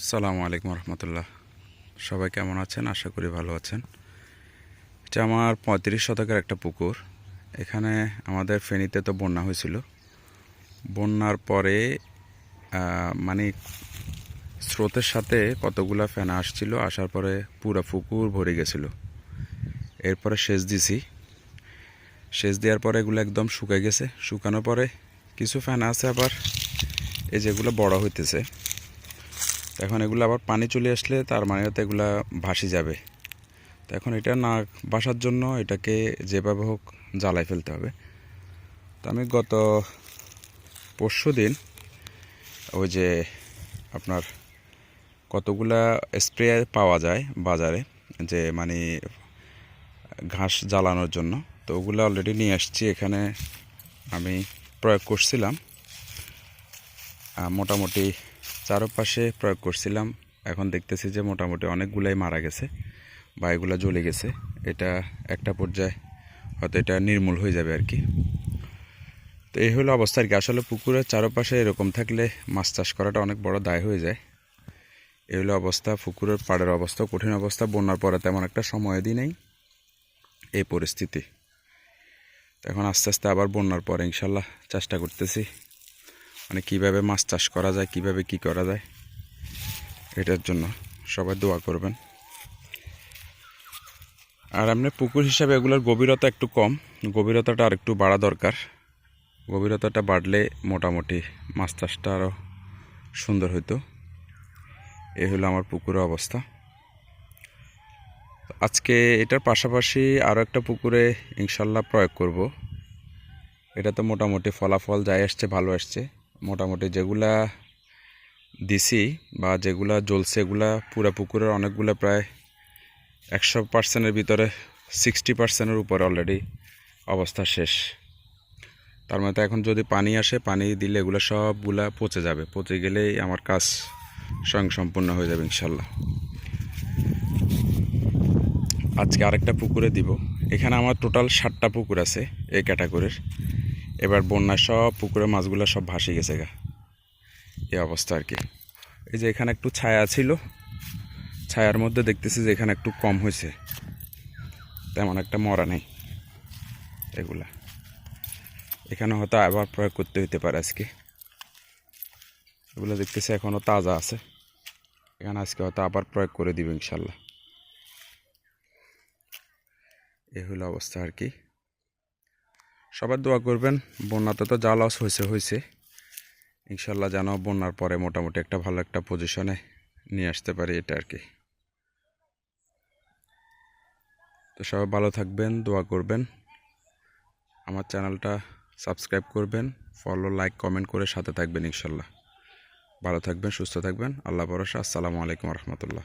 আসসালামু আলাইকুম রহমতুল্লাহ। সবাই কেমন আছেন? আশা করি ভালো আছেন। এটা আমার পঁয়ত্রিশ শতকের একটা পুকুর। এখানে আমাদের ফেনীতে তো বন্যা হয়েছিল। বন্যার পরে মানে স্রোতের সাথে কতগুলা ফেনা আসছিল, আসার পরে পুরো পুকুর ভরে গেছিল। এরপরে সেচ দিছি। সেচ দেওয়ার পরে এগুলো একদম শুকাই গেছে। শুকানোর পরে কিছু ফেনা আছে আবার, এই যেগুলো বড় হইতেছে। এখন এগুলো আবার পানি চলে আসলে তার মানে হয়তো এগুলা ভাসি যাবে। তো এখন এটা না বাসার জন্য এটাকে যেভাবে হোক জ্বালাই ফেলতে হবে। তো আমি গত পরশু দিন ওই যে আপনার কতগুলা স্প্রে পাওয়া যায় বাজারে, যে মানে ঘাস জ্বালানোর জন্য। তো ওগুলো অলরেডি নিয়ে আসছি, এখানে আমি প্রয়োগ করছিলাম। মোটামুটি চারপাশে প্রয়োগ করছিলাম। এখন দেখতেছি যে মোটামুটি অনেকগুলাই মারা গেছে বা এগুলো জ্বলে গেছে। এটা একটা পর্যায়ে হয়তো এটা নির্মূল হয়ে যাবে আর কি। তো এই হলো অবস্থা আর কি। আসলে পুকুরের চারপাশে এরকম থাকলে মাছ চাষ করাটা অনেক বড় দায় হয়ে যায়। এই হলো অবস্থা। পুকুরের পাড়ের অবস্থা, কঠিন অবস্থা। বন্যার পরে তেমন একটা সময় দিই নেই এই পরিস্থিতি। তো এখন আস্তে আস্তে আবার বন্যার পরে ইনশাল্লাহ চেষ্টা করতেছি। মানে কীভাবে মাছ চাষ করা যায়, কীভাবে কি করা যায়, এটার জন্য সবাই দোয়া করবেন। আর এমনি পুকুর হিসাবে এগুলোর গভীরতা একটু কম, গভীরতাটা আর একটু বাড়া দরকার। গভীরতাটা বাড়লে মোটামুটি মাছ চাষটা আরও সুন্দর হতো এ হলো আমার পুকুরের অবস্থা। আজকে এটার পাশাপাশি আরও একটা পুকুরে ইনশাল্লাহ প্রয়োগ করব। এটা তো মোটামুটি ফলাফল যাই আসছে, ভালো আসছে। মোটামুটি যেগুলা দিছি বা যেগুলা জ্বলছে এগুলা পুরা পুকুরের অনেকগুলো প্রায় একশো পার্সেন্টের ভিতরে সিক্সটি পার্সেন্টের উপরে অলরেডি অবস্থা শেষ। তার মধ্যে এখন যদি পানি আসে, পানি দিলে এগুলো সবগুলা পচে যাবে। পচে গেলেই আমার কাজ স্বয়ং সম্পূর্ণ হয়ে যাবে ইনশাল্লাহ। আজকে আরেকটা পুকুরে দিব। এখানে আমার টোটাল ষাটটা পুকুর আছে এই ক্যাটাগরির এবার বন্যায় সব পুকুরের মাছগুলো সব ভাসে গেছে গা। এই অবস্থা আর কি। এই যে এখানে একটু ছায়া ছিল, ছায়ার মধ্যে দেখতেছি যে এখানে একটু কম হয়েছে। তেমন একটা মরা নেই এগুলা। এখানে হয়তো আবার প্রয়োগ করতে হইতে পারে আজকে। এগুলো দেখতেছি এখনও তাজা আছে। এখানে আজকে হয়তো আবার প্রয়োগ করে দিব ইনশাল্লাহ। এই হলো অবস্থা আর কি। সবার দোয়া করবেন, বন্যাতে তো যা লস হয়েছে হয়েছে। ইনশাল্লাহ যেন বন্যার পরে মোটামুটি একটা ভালো একটা পজিশনে নিয়ে আসতে পারি এটা আর কি। তো সবাই ভালো থাকবেন, দোয়া করবেন। আমার চ্যানেলটা সাবস্ক্রাইব করবেন ফলো লাইক কমেন্ট করে সাথে থাকবেন ইনশাল্লাহ। ভালো থাকবেন, সুস্থ থাকবেন, আল্লাহ ভরসা, আসসালামু আলাইকুম রহমতুল্লাহ।